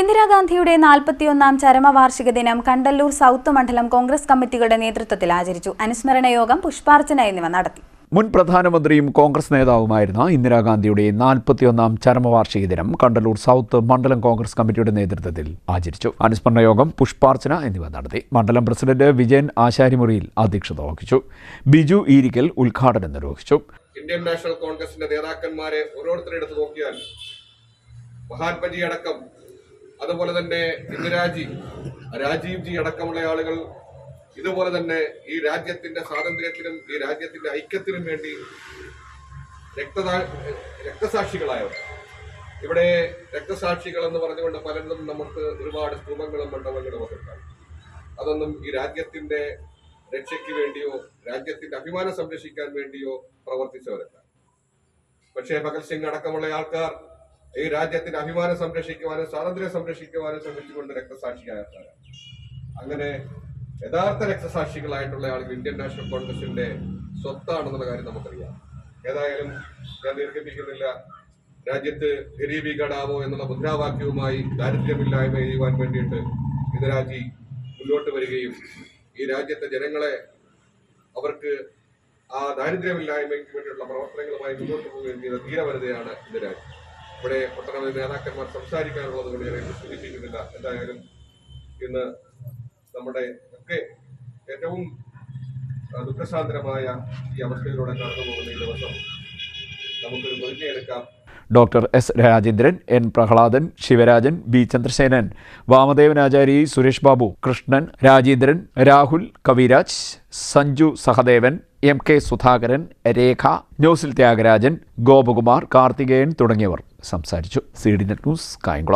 ഇന്ദിരാഗാന്ധിയുടെ നാൽപ്പത്തിയൊന്നാം ചരമവാർഷിക ദിനം കണ്ടല്ലൂർ സൗത്ത് മണ്ഡലം കോൺഗ്രസ് കമ്മിറ്റികളുടെ നേതൃത്വത്തിൽ ആചരിച്ചു. അനുസ്മരണ യോഗം പുഷ്പാർച്ചന എന്നിവ നടത്തി. മുൻ പ്രധാനമന്ത്രിയും കോൺഗ്രസ് നേതാവുമായിരുന്ന ഇന്ദിരാഗാന്ധിയുടെ നാൽപ്പത്തിയൊന്നാം ചരമവാർഷിക ദിനം കണ്ടല്ലൂർ സൗത്ത് മണ്ഡലം കോൺഗ്രസ് കമ്മിറ്റിയുടെ നേതൃത്വത്തിൽ ആചരിച്ചു. അനുസ്മരണ യോഗം പുഷ്പാർച്ചന എന്നിവ നടത്തി. മണ്ഡലം പ്രസിഡന്റ് വിജയൻ ആശാരിമുറിയിൽ അധ്യക്ഷത വഹിച്ചു. ബിജു ഈരിക്കൽ ഉദ്ഘാടനം നിർവഹിച്ചു. ഇന്ത്യൻ നാഷണൽ കോൺഗ്രസിന്റെ നേതാക്കന്മാരെ ഓരോരുത്തരെ എടുത്തു നോക്കിയാൽ മഹാത്മജി അടക്കം അതുപോലെ തന്നെ ഇന്ദിരാജി രാജീവ് ജി അടക്കമുള്ള ആളുകൾ ഇതുപോലെ തന്നെ ഈ രാജ്യത്തിന്റെ സ്വാതന്ത്ര്യത്തിനും ഈ രാജ്യത്തിന്റെ ഐക്യത്തിനും വേണ്ടി രക്തദാ രക്തസാക്ഷികളായവർ. ഇവിടെ രക്തസാക്ഷികൾ എന്ന് പറഞ്ഞുകൊണ്ട് പലരും നമുക്ക് ഒരുപാട് സ്തൂപങ്ങളും മണ്ഡപങ്ങളും ഒക്കെ കാണും അതൊന്നും ഈ രാജ്യത്തിന്റെ രക്ഷയ്ക്ക് വേണ്ടിയോ രാജ്യത്തിന്റെ അഭിമാനം സംരക്ഷിക്കാൻ വേണ്ടിയോ പ്രവർത്തിച്ചവരല്ല. പക്ഷേ ഭഗത് സിംഗ് അടക്കമുള്ള ആൾക്കാർ ഈ രാജ്യത്തിന്റെ അഭിമാനം സംരക്ഷിക്കുവാനും സ്വാതന്ത്ര്യം സംരക്ഷിക്കുവാനും ശ്രമിച്ചുകൊണ്ട് രക്തസാക്ഷിയായ അങ്ങനെ യഥാർത്ഥ രക്തസാക്ഷികളായിട്ടുള്ള ആളുകൾ ഇന്ത്യൻ നാഷണൽ കോൺഗ്രസിന്റെ സ്വത്താണെന്നുള്ള കാര്യം നമുക്കറിയാം. ഏതായാലും ഞാൻ ദീർഘിപ്പിക്കുന്നില്ല. രാജ്യത്ത് ഗരീബി ഘടാവോ എന്നുള്ള മുദ്രാവാക്യവുമായി ദാരിദ്ര്യമില്ലായ്മ ചെയ്യുവാൻ വേണ്ടിയിട്ട് ഇന്ദിരാജി മുന്നോട്ട് വരികയും ഈ രാജ്യത്തെ ജനങ്ങളെ അവർക്ക് ആ ദാരിദ്ര്യമില്ലായ്മയ്ക്ക് വേണ്ടിയുള്ള പ്രവർത്തനങ്ങളുമായി മുന്നോട്ട് പോവുകയും ചെയ്ത ധീരവനിതയാണ് ഇന്ദിരാജി ഇവിടെ ഒട്ടനവധി നേതാക്കന്മാർ സംസാരിക്കാനുള്ളത് കൊണ്ട് ഞാൻ സൂചിപ്പിക്കുന്നില്ല. എന്തായാലും ഇന്ന് നമ്മുടെ ഒക്കെ ഏറ്റവും ദുഃഖശാന്തരമായ ഈ അവസ്ഥയിലൂടെ കടന്നു പോകുന്ന ഈ ദിവസം നമുക്കൊരു പ്രതിജ്ഞയെടുക്കാം. Doctor S Rajendran N Prahladan Sivarajan B Chandrasenan Vamadevanachari Suresh Babu Krishnan Rajendran Rahul Kaviraj Sanju Sahadevan M K Sudhakaran Rekha ന്യൂസിൽ ത്യാഗരാജൻ ഗോപകുമാർ കാർത്തികേയൻ തുടങ്ങിയവർ സംസാരിച്ചു. C D net news Kayamkulam.